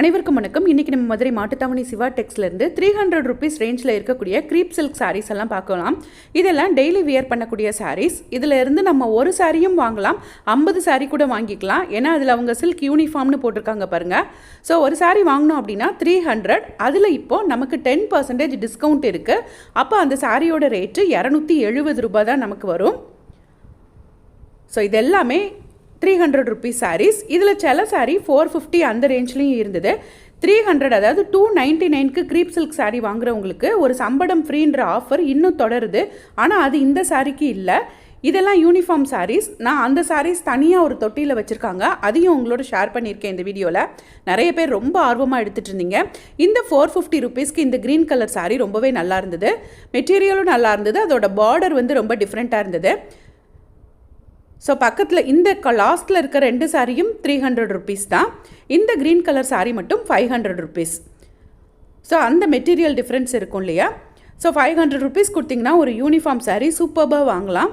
அனைவருக்கும் வணக்கம். இன்றைக்கி நம்ம மதுரை மாட்டுத்தாவணி சிவா டெக்ஸ்லேருந்து த்ரீ ஹண்ட்ரட் ருபீஸ் ரேஞ்சில் இருக்கக்கூடிய க்ரீப் சில்க் சாரீஸ் எல்லாம் பார்க்கலாம். இதெல்லாம் டெய்லி வியர் பண்ணக்கூடிய சாரீஸ் இதில் இருந்து நம்ம ஒரு சாரியும் வாங்கலாம். ஐம்பது சாரீ கூட வாங்கிக்கலாம். ஏன்னா அதில் அவங்க சில்க் யூனிஃபார்ம்னு போட்டிருக்காங்க பாருங்கள் ஸோ ஒரு சாரீ வாங்கினோம் அப்படின்னா த்ரீ ஹண்ட்ரட் அதில் இப்போது நமக்கு டென் பர்சன்டேஜ் டிஸ்கவுண்ட் இருக்குது அப்போ அந்த சாரியோட ரேட்டு இரநூத்தி எழுபது ரூபாய் தான் நமக்கு வரும். ஸோ இது எல்லாமே த்ரீ ஹண்ட்ரட் ருபீஸ் சாரீஸ் இதில் சில சாரீ ஃபோர் ஃபிஃப்டி அந்த ரேஞ்ச்லேயும் இருந்தது. த்ரீ ஹண்ட்ரட் அதாவது டூ நைன்ட்டி நைனுக்கு க்ரீப் சில்க் சாரீ வாங்குறவங்களுக்கு ஒரு சம்படம் ஃப்ரீன்ற ஆஃபர் இன்னும் தொடருது. ஆனால் அது இந்த சாரீக்கு இல்லை. இதெல்லாம் யூனிஃபார்ம் சாரீஸ் நான் அந்த சாரீஸ் தனியாக ஒரு தொட்டியில் வச்சுருக்காங்க. அதையும் உங்களோட ஷேர் பண்ணியிருக்கேன் இந்த வீடியோவில் நிறைய பேர் ரொம்ப ஆர்வமாக எடுத்துகிட்டு இருந்தீங்க. இந்த ஃபோர் ஃபிஃப்டி ருபீஸ்க்கு இந்த க்ரீன் கலர் சாரீ ரொம்பவே நல்லா இருந்தது. மெட்டீரியலும் நல்லா இருந்தது. அதோட பார்டர் வந்து ரொம்ப டிஃப்ரெண்ட்டாக இருந்தது. ஸோ பக்கத்தில் இந்த லாஸ்ட்டில் இருக்க ரெண்டு சாரியும் த்ரீ ஹண்ட்ரட் ருபீஸ் தான். இந்த க்ரீன் கலர் சாரீ மட்டும் ஃபைவ் ஹண்ட்ரட் ருபீஸ் ஸோ அந்த மெட்டீரியல் டிஃப்ரென்ஸ் இருக்கும் இல்லையா? ஸோ ஃபைவ் ஹண்ட்ரட் ருபீஸ் கொடுத்தீங்கன்னா ஒரு யூனிஃபார்ம் சாரீ சூப்பர்பாக வாங்கலாம்.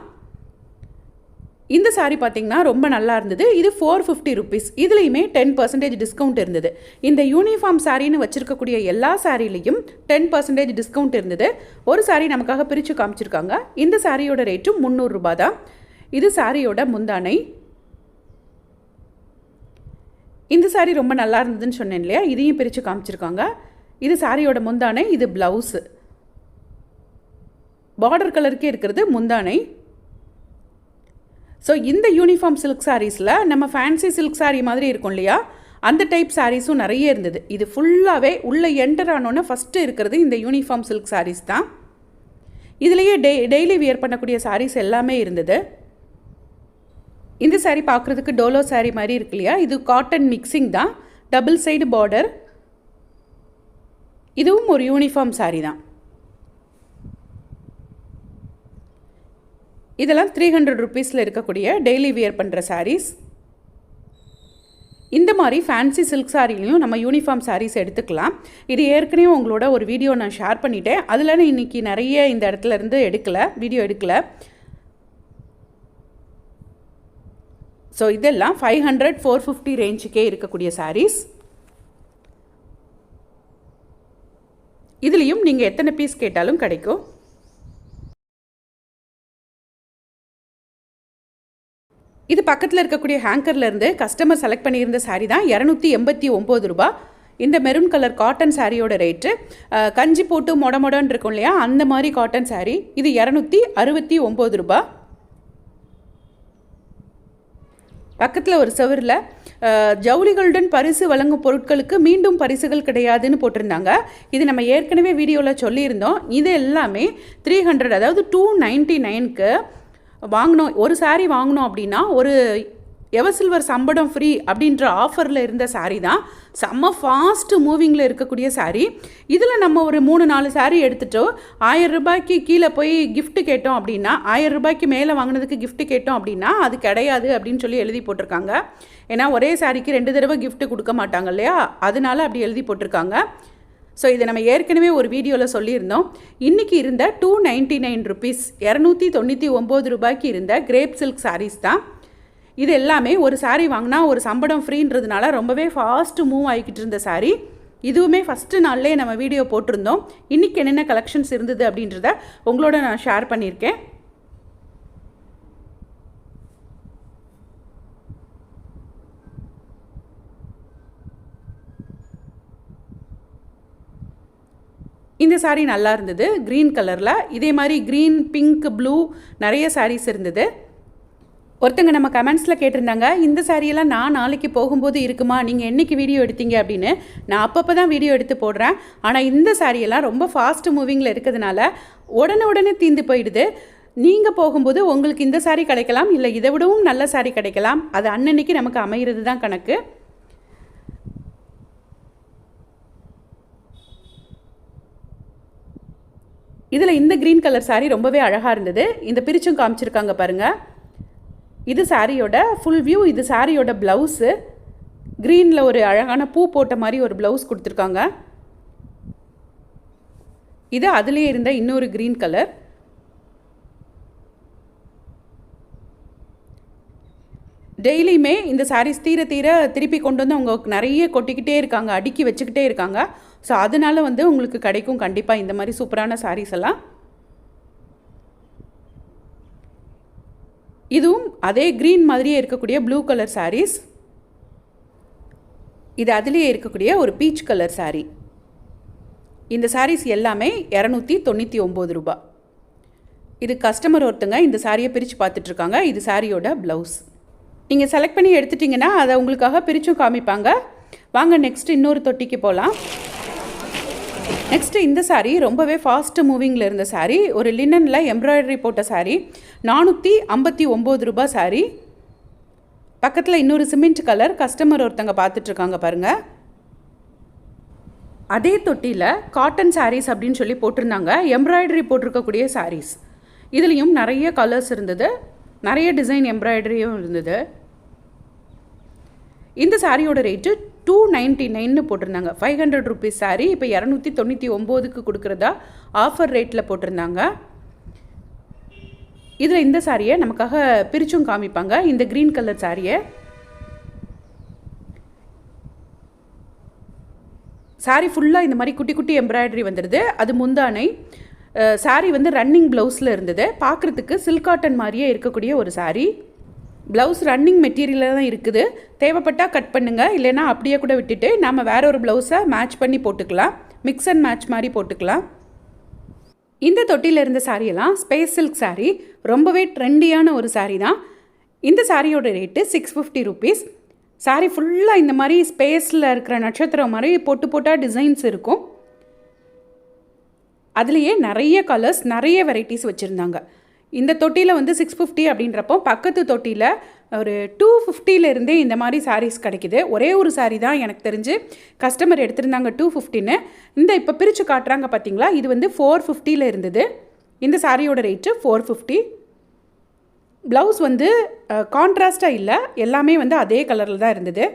இந்த சாரீ பார்த்தீங்கன்னா ரொம்ப நல்லா இருந்தது. இது ஃபோர் ஃபிஃப்டி ருபீஸ் இதுலேயுமே டென் பர்சன்டேஜ் டிஸ்கவுண்ட் இருந்தது. இந்த யூனிஃபார்ம் சாரின்னு வச்சுருக்கக்கூடிய எல்லா சாரிலையும் டென் பர்சன்டேஜ் டிஸ்கவுண்ட் இருந்தது. ஒரு சாரீ நமக்காக பிரித்து காமிச்சிருக்காங்க. இந்த சாரியோட ரேட்டும் முந்நூறுரூபா தான். இது சாரியோட முந்தானை. இந்த சாரீ ரொம்ப நல்லா இருந்ததுன்னு சொன்னேன் இல்லையா? இதையும் பிரித்து காமிச்சிருக்காங்க. இது சாரியோட முந்தானை இது ப்ளவுஸு பார்டர் கலருக்கே இருக்கிறது முந்தானை. ஸோ இந்த யூனிஃபார்ம் சில்க் சாரீஸில் நம்ம ஃபேன்சி சில்க் சாரீ மாதிரி இருக்கும் இல்லையா? அந்த டைப் சாரீஸும் நிறைய இருந்தது. இது ஃபுல்லாகவே உள்ளே என்டர் ஆனோன்னே ஃபஸ்ட்டு இருக்கிறது இந்த யூனிஃபார்ம் சில்க் சாரீஸ் தான். இதுலேயே டெய் டெய்லி வியர் பண்ணக்கூடிய சாரீஸ் எல்லாமே இருந்தது. இந்த சாரீ பார்க்குறதுக்கு டோலோ சாரீ மாதிரி இருக்கு இல்லையா? இது காட்டன் மிக்சிங் தான். டபுள் சைடு பார்டர் இதுவும் ஒரு யூனிஃபார்ம் சாரீ தான். இதெல்லாம் த்ரீ ஹண்ட்ரட் ருபீஸில் இருக்கக்கூடிய டெய்லி வியர் பண்ணுற சாரீஸ் இந்த மாதிரி ஃபேன்சி சில்க் சாரிலையும் நம்ம யூனிஃபார்ம் சாரீஸ் எடுத்துக்கலாம். இது ஏற்கனவே உங்களோட ஒரு வீடியோ நான் ஷேர் பண்ணிட்டேன். அதில் நான் இன்றைக்கி நிறைய இந்த இடத்துல இருந்து எடுக்கலை வீடியோ எடுக்கலை. ஸோ இதெல்லாம் ஃபைவ் ஹண்ட்ரட் ஃபோர் ஃபிஃப்டி ரேஞ்சுக்கே இருக்கக்கூடிய சாரீஸ் இதுலேயும் நீங்கள் எத்தனை பீஸ் கேட்டாலும் கிடைக்கும். இது பக்கத்தில் இருக்கக்கூடிய ஹேங்கர்லேருந்து கஸ்டமர் செலக்ட் பண்ணியிருந்த சாரீ தான் இரநூத்தி எண்பத்தி ஒம்பது ரூபா. இந்த மெரூன் கலர் காட்டன் சாரியோட ரேட்டு கஞ்சி போட்டு மொட மொடன்னு இருக்கும் இல்லையா? அந்த மாதிரி காட்டன் சாரீ இது இரநூத்தி அறுபத்தி ஒம்பது ரூபா. பக்கத்தில் ஒரு சவரில் ஜவுளிகளுடன் பரிசு வழங்கும் பொருட்களுக்கு மீண்டும் பரிசுகள் கிடையாதுன்னு போட்டிருந்தாங்க. இது நம்ம ஏற்கனவே வீடியோவில் சொல்லியிருந்தோம். இது எல்லாமே த்ரீ ஹண்ட்ரட் அதாவது டூ நைன்ட்டி நைனுக்கு வாங்கினோம். ஒரு சாரீ வாங்கினோம் அப்படின்னா ஒரு எவசில்வர் சம்படம் ஃப்ரீ அப்படின்ற ஆஃபரில் இருந்த சாரீ தான். செம்ம ஃபாஸ்ட்டு மூவிங்கில் இருக்கக்கூடிய சாரீ இதில் நம்ம ஒரு மூணு நாலு சாரீ எடுத்துட்டோம். ஆயிரம் ரூபாய்க்கு கீழே போய் கிஃப்ட்டு கேட்டோம் அப்படின்னா ஆயிரம் ரூபாய்க்கு மேலே வாங்கினதுக்கு கிஃப்ட்டு கேட்டோம் அப்படின்னா அது கிடையாது அப்படின்னு சொல்லி எழுதி போட்டிருக்காங்க. ஏன்னா ஒரே சாரீக்கு ரெண்டு தடவை கிஃப்ட்டு கொடுக்க மாட்டாங்க இல்லையா? அதனால அப்படி எழுதி போட்டிருக்காங்க. ஸோ இதை நம்ம ஏற்கனவே ஒரு வீடியோவில் சொல்லியிருந்தோம். இன்றைக்கி இருந்த டூ நைன்ட்டி நைன் ருபீஸ் இரநூத்தி தொண்ணூற்றி ஒம்பது ரூபாய்க்கு இருந்த கிரேப் சில்க் சாரீஸ் தான். இது எல்லாமே ஒரு சாரீ வாங்கினா ஒரு சம்பளம் ஃப்ரீன்றதுனால ரொம்பவே ஃபாஸ்ட்டு மூவ் ஆகிக்கிட்டு இருந்த சாரீ இதுவுமே ஃபஸ்ட்டு நாள்லேயே நம்ம வீடியோ போட்டிருந்தோம். இன்றைக்கி என்னென்ன கலெக்ஷன்ஸ் இருந்தது அப்படின்றத உங்களோட நான் ஷேர் பண்ணியிருக்கேன். இந்த சாரீ நல்லா இருந்தது. க்ரீன் கலரில் இதே மாதிரி க்ரீன் பிங்க் ப்ளூ நிறைய சாரீஸ் இருந்தது. ஒருத்தங்க நம்ம கமெண்ட்ஸில் கேட்டிருந்தாங்க இந்த சாரியெல்லாம் நான் நாளைக்கு போகும்போது இருக்குமா? நீங்கள் என்றைக்கு வீடியோ எடுத்தீங்க? அப்படின்னு. நான் அப்பப்போ தான் வீடியோ எடுத்து போடுறேன். ஆனால் இந்த சாரியெல்லாம் ரொம்ப ஃபாஸ்ட் மூவிங்கில் இருக்கிறதுனால உடனே உடனே தீந்து போயிடுது. நீங்கள் போகும்போது உங்களுக்கு இந்த சாரீ கிடைக்கலாம் இல்லை இதை விடவும் நல்ல சாரீ கிடைக்கலாம். அது அன்னன்னைக்கு நமக்கு அமைகிறது தான் கணக்கு. இதில் இந்த க்ரீன் கலர் சாரீ ரொம்பவே அழகாக இருந்தது. இந்த பிரிச்சும் காமிச்சிருக்காங்க பாருங்கள் இது சாரியோட ஃபுல் வியூ இது சாரியோட ப்ளவுஸு க்ரீனில் ஒரு அழகான பூ போட்ட மாதிரி ஒரு ப்ளவுஸ் கொடுத்துருக்காங்க. இது அதுலேயே இருந்த இன்னொரு க்ரீன் கலர் டெய்லியுமே இந்த சாரீஸ் தீர தீர திருப்பி கொண்டு வந்து அவங்க நிறைய கொட்டிக்கிட்டே இருக்காங்க அடுக்கி வச்சுக்கிட்டே இருக்காங்க. ஸோ அதனால் வந்து உங்களுக்கு கிடைக்கும் கண்டிப்பாக இந்த மாதிரி சூப்பரான சாரீஸ் எல்லாம். இதுவும் அதே க்ரீன் மாதிரியே இருக்கக்கூடிய ப்ளூ கலர் சாரீஸ் இது அதிலேயே இருக்கக்கூடிய ஒரு பீச் கலர் சாரீ இந்த சாரீஸ் எல்லாமே இரநூத்தி தொண்ணூற்றி ஒம்பது ரூபா. இது கஸ்டமர் ஒருத்தங்க இந்த சாரியை பிரித்து பார்த்துட்ருக்காங்க. இது சாரியோட ப்ளவுஸ் நீங்கள் செலக்ட் பண்ணி எடுத்துட்டிங்கன்னா அதை உங்களுக்காக பிரித்தும் காமிப்பாங்க. வாங்க நெக்ஸ்ட் இன்னொரு தொட்டிக்கு போகலாம் நெக்ஸ்ட்டு இந்த சாரீ ரொம்பவே ஃபாஸ்ட் மூவிங்கில் இருந்த சாரீ ஒரு லினனில் எம்ப்ராய்டரி போட்ட சாரீ நானூற்றி ஐம்பத்தி ஒம்பது ரூபாய் saree. பக்கத்தில் இன்னொரு சிமெண்ட் கலர் கஸ்டமர் ஒருத்தங்க பார்த்துட்ருக்காங்க பாருங்கள் அதே தொட்டியில் காட்டன் சாரீஸ் அப்படின்னு சொல்லி போட்டிருந்தாங்க. எம்ப்ராய்டரி போட்டிருக்கக்கூடிய சாரீஸ் இதுலேயும் நிறைய கலர்ஸ் இருந்தது. நிறைய டிசைன் எம்ப்ராய்டரியும் இருந்தது. இந்த சாரியோட ரேட்டு டூ நைன்ட்டி நைன்னு போட்டிருந்தாங்க. ஃபைவ் ஹண்ட்ரட் ருபீஸ் சாரீ இப்போ இரநூத்தி தொண்ணூற்றி ஒம்போதுக்கு கொடுக்குறதா? ஆஃபர் ரேட்டில் போட்டிருந்தாங்க. இதில் இந்த சாரியை நமக்காக பிரிச்சும் காமிப்பாங்க. இந்த க்ரீன் கலர் சாரியை. சாரி ஃபுல்லாக இந்த மாதிரி குட்டி குட்டி எம்ப்ராய்டரி வந்துடுது அது முந்தானை. சாரி வந்து ரன்னிங் ப்ளவுஸில் இருந்தது. பார்க்குறதுக்கு சில்க் காட்டன் மாதிரியே இருக்கக்கூடிய ஒரு சாரீ. ப்ளவுஸ் ரன்னிங் மெட்டீரியலில் தான் இருக்குது. தேவைப்பட்டால் கட் பண்ணுங்கள் இல்லைன்னா அப்படியே கூட விட்டுட்டு நம்ம வேற ஒரு ப்ளவுஸை மேட்ச் பண்ணி போட்டுக்கலாம். மிக்ஸ் அண்ட் மேட்ச் மாதிரி போட்டுக்கலாம். இந்த தொட்டியில் இருந்த சாரியெல்லாம் ஸ்பேஸ் சில்க் சாரீ ரொம்பவே ட்ரெண்டியான ஒரு சாரீ தான். இந்த சாரியோட rate six fifty rupees sari ஃபுல்லாக இந்த மாதிரி ஸ்பேஸில் இருக்கிற நட்சத்திரம் மாதிரி பொட்டு போட்டால் டிசைன்ஸ் இருக்கும். அதுலேயே நிறைய கலர்ஸ் நிறைய வெரைட்டிஸ் வச்சுருந்தாங்க. இந்த தொட்டியில் வந்து சிக்ஸ் ஃபிஃப்டி அப்படின்றப்போ பக்கத்து தொட்டியில் ஒரு டூ ஃபிஃப்டியிலேருந்தே இந்த மாதிரி சாரீஸ் கிடைக்குது. ஒரே ஒரு சாரீ தான் எனக்கு தெரிஞ்சு கஸ்டமர் எடுத்திருந்தாங்க டூ ஃபிஃப்டின்னு இந்த இப்போ பிரித்து காட்டுறாங்க பார்த்தீங்களா இது வந்து ஃபோர் ஃபிஃப்டியில் இருந்தது. இந்த சாரியோட ரேட்டு ஃபோர் ஃபிஃப்டி ப்ளவுஸ் வந்து கான்ட்ராஸ்ட்டாக இல்லை. எல்லாமே வந்து அதே கலரில் தான் இருந்தது.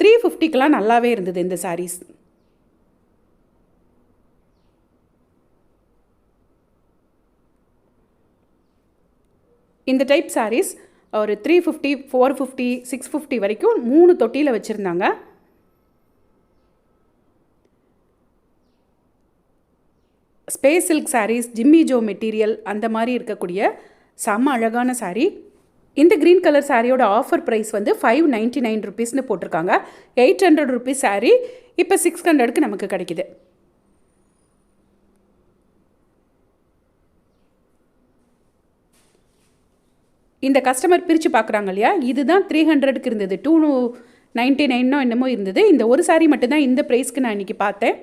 த்ரீ ஃபிஃப்டிக்கெலாம் நல்லாவே இருந்தது இந்த சாரீஸ் இந்த டைப் சாரீஸ் ஒரு three fifty four fifty six fifty வரைக்கும் மூணு தொட்டியில் வச்சுருந்தாங்க. Space silk saris Jimmy Joe material அந்த மாதிரி இருக்கக்கூடிய செம்ம அழகான சாரீ இந்த க்ரீன் கலர் சாரியோட ஆஃபர் ப்ரைஸ் வந்து ஃபைவ் நைன்ட்டி நைன் ருபீஸ்னு போட்டிருக்காங்க. எயிட் ஹண்ட்ரட் ருபீஸ் சாரீ இப்போ சிக்ஸ் ஹண்ட்ரடுக்கு நமக்கு கிடைக்கிது. இந்த கஸ்டமர் பிரித்து பார்க்குறாங்க இல்லையா? இதுதான் த்ரீ ஹண்ட்ரடுக்கு இருந்தது. டூ நைன்ட்டி நைனோ என்னமோ இருந்தது. இந்த ஒரு சாரீ மட்டும்தான் இந்த ப்ரைஸ்க்கு நான் இன்றைக்கி பார்த்தேன்.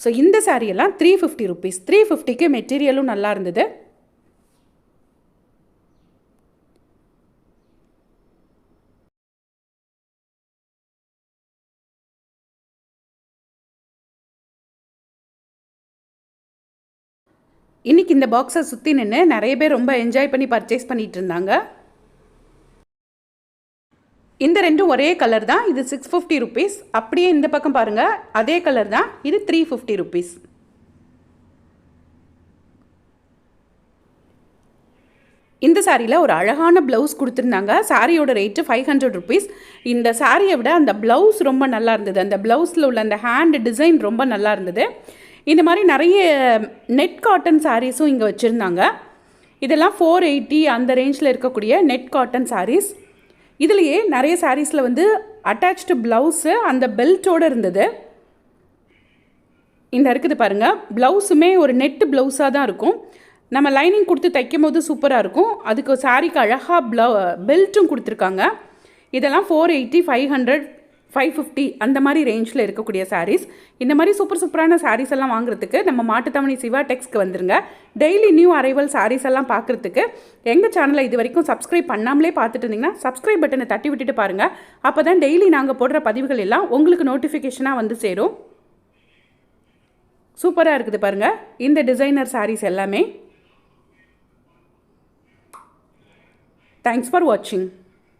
ஸோ இந்த சாரியெல்லாம் த்ரீ ஃபிஃப்டி ருபீஸ் த்ரீ ஃபிஃப்டிக்கு மெட்டீரியலும் நல்லா இருந்தது. இன்றைக்கி இந்த பாக்ஸை சுற்றி நின்று நிறைய பேர் ரொம்ப என்ஜாய் பண்ணி பர்ச்சேஸ் பண்ணிகிட்டு இருந்தாங்க. இந்த ரெண்டும் ஒரே கலர் தான். இது சிக்ஸ் ஃபிஃப்டி ருபீஸ் அப்படியே இந்த பக்கம் பாருங்கள் அதே கலர் தான். இது த்ரீ ஃபிஃப்டி ருபீஸ் இந்த சாரியில் ஒரு அழகான ப்ளவுஸ் கொடுத்துருந்தாங்க. சாரியோட ரேட்டு ஃபைவ் ஹண்ட்ரட் ருபீஸ் இந்த சாரியை விட அந்த ப்ளவுஸ் ரொம்ப நல்லா இருந்தது. அந்த ப்ளவுஸில் உள்ள அந்த ஹேண்ட் டிசைன் ரொம்ப நல்லா இருந்தது. இந்த மாதிரி நிறைய நெட் காட்டன் சாரீஸும் இங்கே வச்சுருந்தாங்க. இதெல்லாம் ஃபோர் எயிட்டி அந்த ரேஞ்சில் இருக்கக்கூடிய நெட் காட்டன் சாரீஸ் இதுலேயே நிறைய சாரீஸில் வந்து அட்டாச்டு ப்ளவுஸு அந்த பெல்ட்டோடு இருந்தது. இந்த இருக்குது பாருங்கள் ப்ளவுஸுமே ஒரு நெட்டு ப்ளவுஸாக தான் இருக்கும். நம்ம லைனிங் கொடுத்து தைக்கும் போது சூப்பராக இருக்கும். அதுக்கு சாரிக்கு அழகாக ப்ளவு பெல்ட்டும் கொடுத்துருக்காங்க. இதெல்லாம் four eighty five hundred five fifty அந்த மாதிரி ரேஞ்சில் இருக்கக்கூடிய சாரீஸ் இந்த மாதிரி சூப்பர் சூப்பரான சாரீஸ் எல்லாம் வாங்குறதுக்கு நம்ம மாட்டுத்தவணி சிவா டெக்ஸ்க்கு வந்துருங்க. டெய்லி நியூ அரைவல் சாரீஸ் எல்லாம் பார்க்குறதுக்கு எங்கள் சேனலை இது வரைக்கும் சப்ஸ்கிரைப் பண்ணாமலே பார்த்துட்டு இருந்தீங்கன்னா சப்ஸ்கிரைப் பட்டனை தட்டி விட்டுட்டு பாருங்கள் அப்போ தான் டெய்லி நாங்கள் போடுற பதிவுகள் எல்லாம் உங்களுக்கு நோட்டிஃபிகேஷனாக வந்து சேரும். சூப்பராக இருக்குது பாருங்கள் இந்த டிசைனர் சாரீஸ் எல்லாமே. தேங்க்ஸ் ஃபார் வாட்சிங்